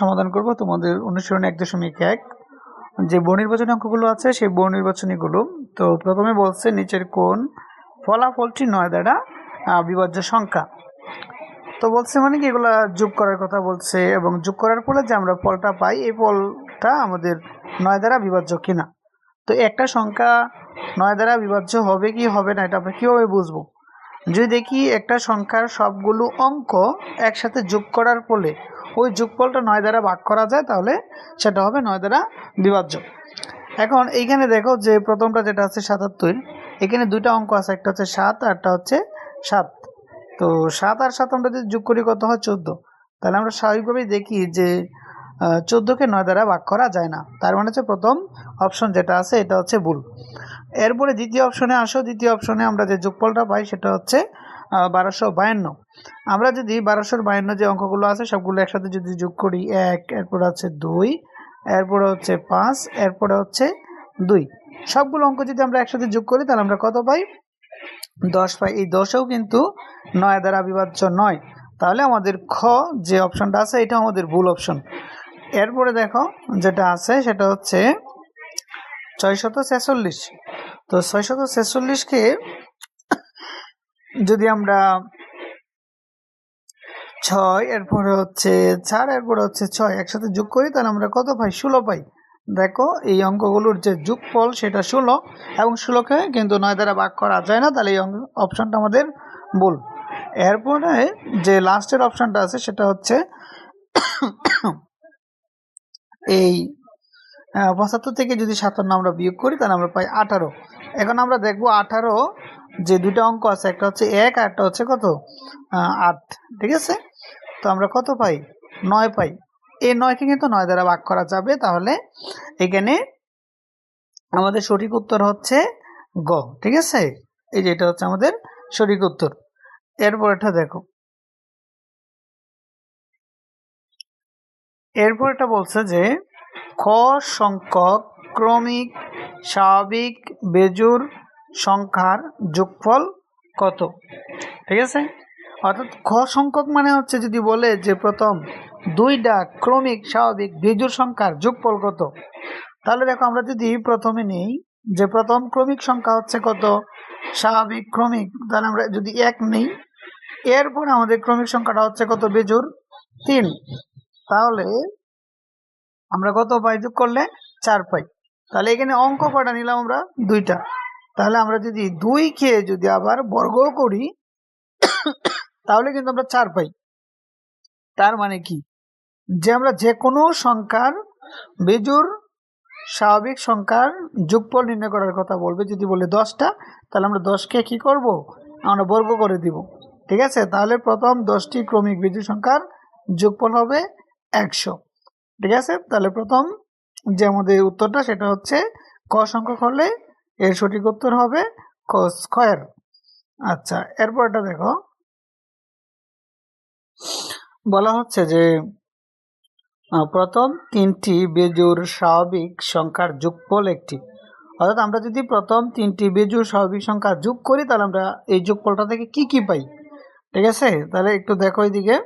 সমাধান করব। তোমাদের অনুসরণ এক দশমিক এক। যে বনির্বাচনী অঙ্কগুলো আছে, সেই বন নির্বাচনীগুলো। তো প্রথমে বলছে নিচের কোন ফলাফলটি নয় দ্বারা বিভাজ্য সংখ্যা। তো বলছে মানে কি, এগুলা যোগ করার কথা বলছে এবং যোগ করার ফলে যে আমরা ফলটা পাই, এই ফলটা আমাদের নয় দ্বারা বিভাজ্য কিনা। তো একটা সংখ্যা নয় দ্বারা বিভাজ্য হবে কি হবে না, এটা আমরা কীভাবে বুঝব? যদি দেখি একটা সংখ্যার সবগুলো অঙ্ক একসাথে যোগ করার ফলে ওই যোগফলটা নয় দ্বারা ভাগ করা যায়, তাহলে সেটা হবে নয় দ্বারা বিভাজ্য এখন এইখানে দেখো যে প্রথমটা যেটা আছে সাতাত্তর, এখানে দুইটা অঙ্ক আছে, একটা হচ্ছে সাত আর একটা হচ্ছে সাত। তো সাত আর সাত আমরা যদি যোগ করি কত হয় চোদ্দ? তাহলে আমরা স্বাভাবিকভাবেই দেখি যে চোদ্দোকে নয় দ্বারা ভাগ করা যায় না। তার মানে হচ্ছে প্রথম অপশন যেটা আছে, এটা হচ্ছে ভুল। এরপরে দ্বিতীয় অপশনে আসো, দ্বিতীয় অপশনে আমরা যে যোগফলটা পাই সেটা হচ্ছে বারোশো বায়ান্ন। আমরা যদি বারোশোর বায়ান্ন যে অঙ্কগুলো আছে, সবগুলো একসাথে যদি যোগ করি, এক, এরপরে হচ্ছে দুই, এরপরে হচ্ছে পাঁচ, এরপরে হচ্ছে দুই। সবগুলো অঙ্ক যদি আমরা একসাথে যোগ করি, তাহলে আমরা কত পাই? দশ পাই। এই দশেও কিন্তু নয় দ্বারা বিভাজ্য নয়। তাহলে আমাদের খ যে অপশনটা আছে এটা আমাদের ভুল অপশন। এরপরে দেখো, যেটা আছে, সেটা হচ্ছে ছয়শত ছেচল্লিশ। তো ছয়শত ছেচল্লিশকে যদি আমরা ছয়, এরপরে হচ্ছে চার, এরপরে হচ্ছে ছয় একসাথে যোগ করি, তাহলে আমরা কত পাই? ষোলো পাই। দেখো, এই অঙ্কগুলোর যে যোগফল, সেটা ষোলো, এবং ষোলোকে কিন্তু নয় দ্বারা ভাগ করা যায় না, তাহলে এই অপশানটা আমাদের ভুল। এরপরে যে লাস্টের অপশানটা আছে, সেটা হচ্ছে এই পঁচাত্তর থেকে যদি সাতান্ন আমরা বিয়োগ করি, তাহলে আমরা পাই আঠারো। এখন আমরা দেখব আঠারো যে দুইটা অঙ্ক আছে, একটা হচ্ছে এক আর একটা হচ্ছে কত? আট। ঠিক আছে? তো আমরা কত পাই? নয় পাই। এই নয়কে কিন্তু নয় দ্বারা ভাগ করা যাবে। তাহলে এখানে আমাদের সঠিক উত্তর হচ্ছে গ। ঠিক আছে? এই যে এটা হচ্ছে আমাদের সঠিক উত্তর। এরপর এটা দেখো। এরপর এটা বলছে যে, খ সংখ্যক ক্রমিক, স্বাভাবিক বেজুর সংখ্যার যোগফল কত? ঠিক আছে? অর্থাৎ খ সংখ্যক মানে হচ্ছে যদি বলে যে প্রথম দুইটা ক্রমিক স্বাভাবিক বেজুর সংখ্যার যোগফল কত? তাহলে দেখো আমরা যদি প্রথমে নেই, যে প্রথম ক্রমিক সংখ্যা হচ্ছে কত? স্বাভাবিক ক্রমিক। তাহলে আমরা যদি এক নেই, এরপর আমাদের ক্রমিক সংখ্যাটা হচ্ছে কত? বেজুর তিন। তাহলে আমরা কত পাই? যোগ করলে চার পাই। তাহলে এখানে অঙ্ক কটা নিলাম আমরা? দুইটা। তাহলে আমরা যদি দুই খেয়ে যদি আবার বর্গ করি, তাহলে কিন্তু আমরা চার পাই। তার মানে কি? যে আমরা যে কোনো সংখ্যার বেজুর স্বাভাবিক সংখ্যার যোগফল নির্ণয় করার কথা বলবে, যদি বলে দশটা, তাহলে আমরা দশকে কি করব? আমরা বর্গ করে দিব। ঠিক আছে? তাহলে প্রথম দশটি ক্রমিক বিজু সংখ্যার যোগফল হবে একশো। ঠিক আছে? তাহলে প্রথম যে আমাদের উত্তরটা, সেটা হচ্ছে ক সংখ্যক হলে এর সঠিক উত্তর হবে ক স্কয়ার আচ্ছা এরপর এটা দেখো। বলা হচ্ছে যে প্রথম তিনটি বেজুর স্বাভাবিক সংখ্যার যোগফল একটি। অর্থাৎ আমরা যদি প্রথম তিনটি বেজুর স্বাভাবিক সংখ্যা যোগ করি, তাহলে আমরা এই যোগফলটা থেকে কি কি পাই? ঠিক আছে? তাহলে একটু দেখো এইদিকে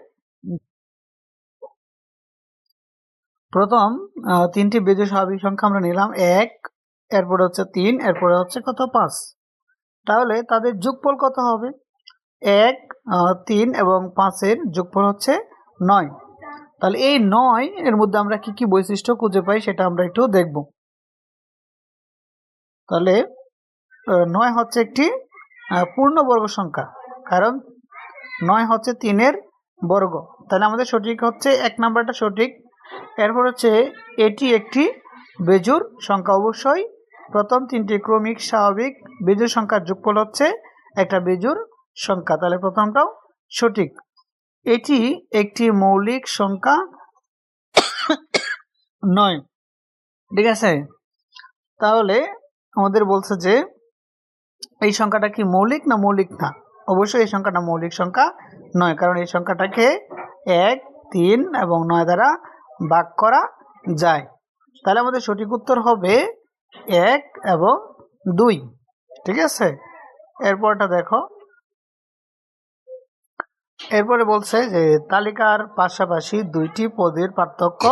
প্রথম তিনটি বেজুর স্বাভাবিক সংখ্যা আমরা নিলাম এক এরপরে হচ্ছে তিন এরপরে হচ্ছে কত? পাঁচ। তাহলে তাদের যোগফল কত হবে? এক তিন এবং পাঁচের যোগফল হচ্ছে নয়। তাহলে এই নয় এর মধ্যে আমরা কি কি বৈশিষ্ট্য খুঁজে পাই সেটা আমরা একটু দেখব। তাহলে নয় হচ্ছে একটি আহ, পূর্ণবর্গ সংখ্যা কারণ নয় হচ্ছে তিনের বর্গ। তাহলে আমাদের সঠিক হচ্ছে এক নাম্বারটা সঠিক। এরপর হচ্ছে এটি একটি বেজুর সংখ্যা অবশ্যই। প্রথম তিনটি ক্রমিক স্বাভাবিক বেজুর সংখ্যার যোগফল হচ্ছে একটা বেজুর সংখ্যা। তাহলে প্রথমটাও সঠিক। এটি একটি মৌলিক সংখ্যা নয়। ঠিক আছে? তাহলে আমাদের বলছে যে এই সংখ্যাটা কি মৌলিক না মৌলিক না? অবশ্যই এই সংখ্যাটা মৌলিক সংখ্যা নয়, কারণ এই সংখ্যাটাকে এক, তিন এবং নয় দ্বারা ভাগ করা যায়। তাহলে আমাদের সঠিক উত্তর হবে এক এবং দুই, ঠিক আছে? এরপরটা দেখো। এরপরে বলছে যে, তালিকার পাশাপাশি দুইটি পদের পার্থক্য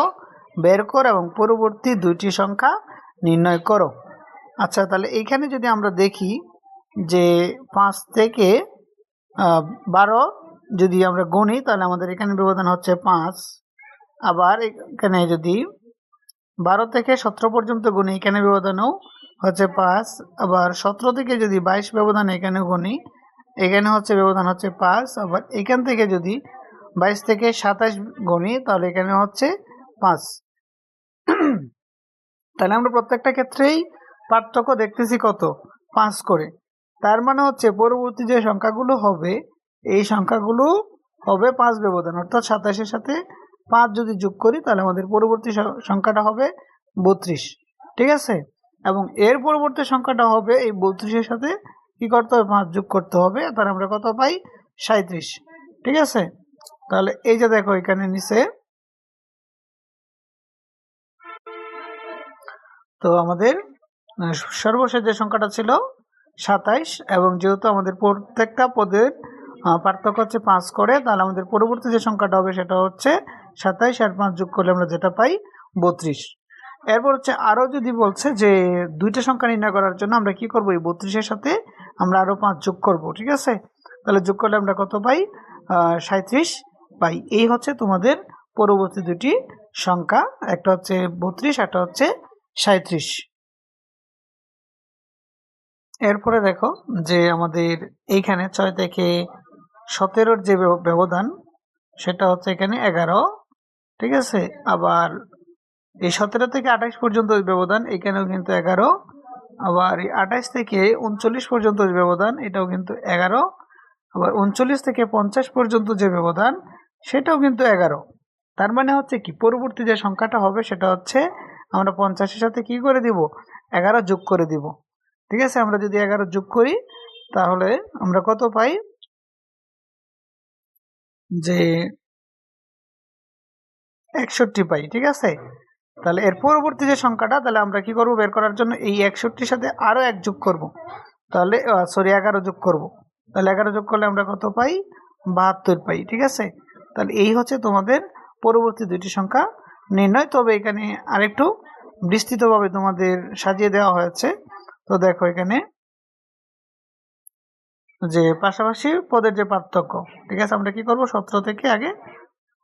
বের করো এবং পরবর্তী দুইটি সংখ্যা নির্ণয় করো। আচ্ছা তাহলে এইখানে যদি আমরা দেখি যে পাঁচ থেকে বারো যদি আমরা গুনি, তাহলে আমাদের এখানে ব্যবধান হচ্ছে পাঁচ। আবার এখানে যদি বারো থেকে সতেরো পর্যন্ত গুনি এখানে ব্যবধানও হচ্ছে পাঁচ। আবার সতেরো থেকে যদি বাইশ ব্যবধান এখানে গুনি এখানে হচ্ছে ব্যবধান হচ্ছে পাঁচ। আবার এখান থেকে যদি বাইশ থেকে সাতাশ গুনি তাহলে এখানে হচ্ছে পাঁচ। তাহলে আমরা প্রত্যেকটা ক্ষেত্রেই পার্থক্য দেখতেছি কত? পাঁচ করে। তার মানে হচ্ছে পরবর্তী যে সংখ্যাগুলো হবে, এই সংখ্যাগুলো হবে পাঁচ ব্যবধান, অর্থাৎ সাতাশের সাথে পাঁচ যদি যোগ করি, তাহলে আমাদের পরবর্তী সংখ্যাটা হবে বত্রিশ। ঠিক আছে? এবং এর পরবর্তী সংখ্যাটা হবে এই বত্রিশের সাথে কি করতে হবে? পাঁচ যোগ করতে হবে। তাহলে আমরা কত পাই? সাঁত্রিশ ঠিক আছে? তাহলে এই যে দেখো, এখানে নিচে তো আমাদের সর্বশেষ যে সংখ্যাটা ছিল সাতাইশ, এবং যেহেতু আমাদের প্রত্যেকটা পদের পার্থক্য হচ্ছে পাঁচ করে, তাহলে আমাদের পরবর্তী যে সংখ্যাটা হবে সেটা হচ্ছে সাতাইশ আর পাঁচ যোগ করলে আমরা যেটা পাই বত্রিশ। এরপর হচ্ছে আরও যদি বলছে যে দুইটা সংখ্যা নির্ণয় করার জন্য আমরা কি করব? এই বত্রিশের সাথে আমরা আরও পাঁচ যোগ করব, ঠিক আছে? তাহলে যোগ করলে আমরা কত পাই? সাঁত্রিশ পাই। এই হচ্ছে তোমাদের পরবর্তী দুটি সংখ্যা। একটা হচ্ছে বত্রিশ, একটা হচ্ছে সাঁত্রিশ এরপরে দেখো যে আমাদের এইখানে ছয় থেকে সতেরোর যে ব্যবধান, সেটা হচ্ছে এখানে এগারো। ঠিক আছে? আবার এই সতেরো থেকে আঠাশ পর্যন্ত যে ব্যবধান, এখানেও কিন্তু এগারো। আবার এই আঠাশ থেকে উনচল্লিশ পর্যন্ত ব্যবধান, এটাও কিন্তু এগারো। আবার উনচল্লিশ থেকে পঞ্চাশ পর্যন্ত যে ব্যবধান, সেটাও কিন্তু এগারো। তার মানে হচ্ছে কি? পরবর্তী যে সংখ্যাটা হবে, সেটা হচ্ছে আমরা পঞ্চাশের সাথে কি করে দিব? এগারো যোগ করে দিব। ঠিক আছে? আমরা যদি এগারো যোগ করি, তাহলে আমরা কত পাই? যে একষট্টি পাই, ঠিক আছে? তাহলে এর পরবর্তী যে সংখ্যাটা, তাহলে আমরা কি করব? বের করার জন্য এই একষট্টির সাথে আরও এক যোগ করব। তাহলে সরি এগারো যোগ করব। তাহলে এগারো যোগ করলে আমরা কত পাই? বাহাত্তর পাই, ঠিক আছে? তাহলে এই হচ্ছে তোমাদের পরবর্তী দুইটি সংখ্যা নির্ণয়। তবে এখানে আরেকটু বিস্তৃতভাবে তোমাদের সাজিয়ে দেওয়া হয়েছে। তো দেখো এখানে যে পাশাপাশি পদের যে পার্থক্য, ঠিক আছে? আমরা কি করব? সতেরো থেকে আগে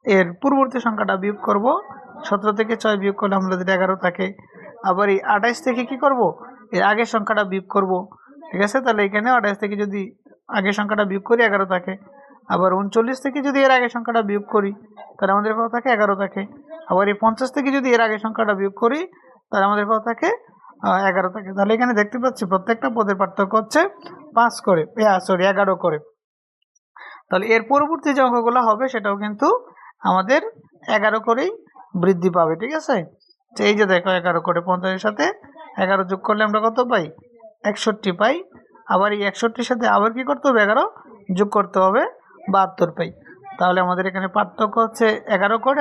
এর পূর্ববর্তী সংখ্যাটা বিয়োগ করব। সতেরো থেকে ছয় বিয়োগ করলে আমাদের এগারো থাকে আবার এই আঠাইশ থেকে কি করব? এর আগের সংখ্যাটা বিয়োগ করব। ঠিক আছে? তাহলে এখানে আঠাইশ থেকে যদি আগের সংখ্যাটা বিয়োগ করি, এগারো থাকে আবার উনচল্লিশ থেকে যদি এর আগের সংখ্যাটা বিয়োগ করি, তাহলে আমাদের কত থাকে? এগারো থাকে আবার এই পঞ্চাশ থেকে যদি এর আগের সংখ্যাটা বিয়োগ করি, তাহলে আমাদের কত থাকে? এগারো থাকে। তাহলে এখানে দেখতে পাচ্ছি প্রত্যেকটা পদের পার্থক্য হচ্ছে পাঁচ করে। সরি এগারো করে। তাহলে এর পরবর্তী যে অঙ্কগুলো হবে, সেটাও কিন্তু আমাদের এগারো করেই বৃদ্ধি পাবে, ঠিক আছে? তো এই যে দেখো, এগারো করে পঞ্চাশের সাথে এগারো যোগ করলে আমরা কত পাই? একষট্টি পাই। আবার এই একষট্টির সাথে আবার কি করতে হবে? এগারো যোগ করতে হবে বাহাত্তর পাই। তাহলে আমাদের এখানে পার্থক্য হচ্ছে এগারো করে